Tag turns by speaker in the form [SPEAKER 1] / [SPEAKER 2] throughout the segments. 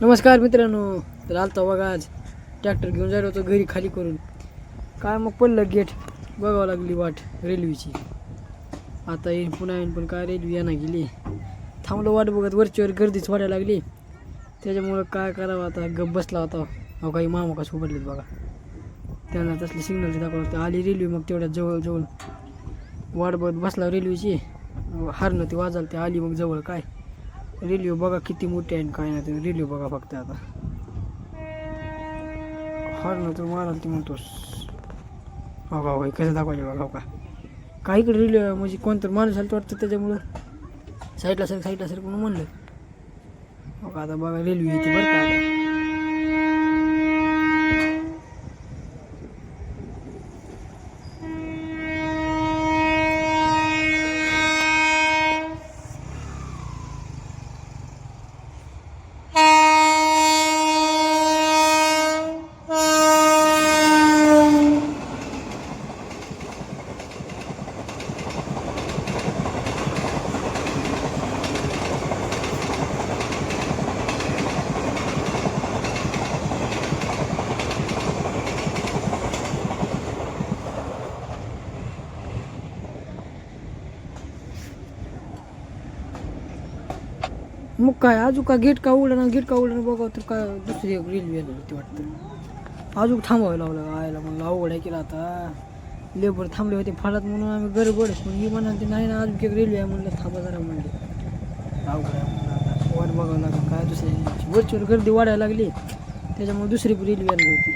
[SPEAKER 1] नमस्कार मित्रांनो तर आलता बघा आज ट्रॅक्टर घेऊन जायला होतो घरी खाली करून. काय मग पडलं गेट बघावं लागली वाट रेल्वेची आता येईन पुन्हा येईन पण काय रेल्वे यांना गेली? थांबलो वाट बघत वरचीवर गर्दीच वाढायला लागली. त्याच्यामुळं काय करावं आता? गप बसला होता. अहो काही मामा कसं उघडलेत बघा. त्यांना तसले सिग्नल दाखवलं होतं. आली रेल्वे मग तेवढ्या जवळ जवळ वाट बघत बसला रेल्वेची हारणं ते वाजाल ते आली मग जवळ काय? रेल्वे बघा किती मोठी आहे काय नाही तुम्ही रेल्वे बघा फक्त आता. हारणं तर माराल ती म्हणतोस हो का हो कसं दाखवायचे बघा हो का. काही इकडे रेल्वे म्हणजे कोणतं माणूस आलं वाटतं त्याच्यामुळं? साईडला सर साईडला सर कोण म्हणलं. हो का आता बघा रेल्वे येते बरं का मग काय अजून का गेट का उघडं गेट का उघडं बघा तर काय दुसरी एक रेल्वे येणार होती वाटतं. अजून थांबावं लावलं आयला म्हणलं अवघड आहे केला आता. लेबर थांबले होते फाळात म्हणून आम्ही गडबड. पण ही म्हणाल ते नाही ना अजून एक रेल्वे आहे म्हणलं थांबा जरा म्हणले. अवघड आहे म्हणलं आता. वाट बघावं लागलं काय दुसऱ्या वरचीवर गर्दी वाढायला लागली. त्याच्यामुळे दुसरी रेल्वे आली होती.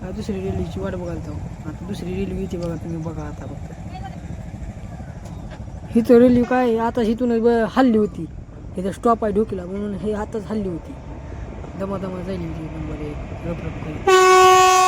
[SPEAKER 1] काय दुसरी रेल्वेची वाट बघायला जाऊ. आता दुसरी रेल्वे येते बघा तुम्ही बघा आता फक्त. ही तर रेल्वे काय आता इथून हल्ली होती. इथं स्टॉप आहे डोकीला म्हणून हे आताच हल्ली होती. दमा दमा जाईल होती नंबर एक. रप रप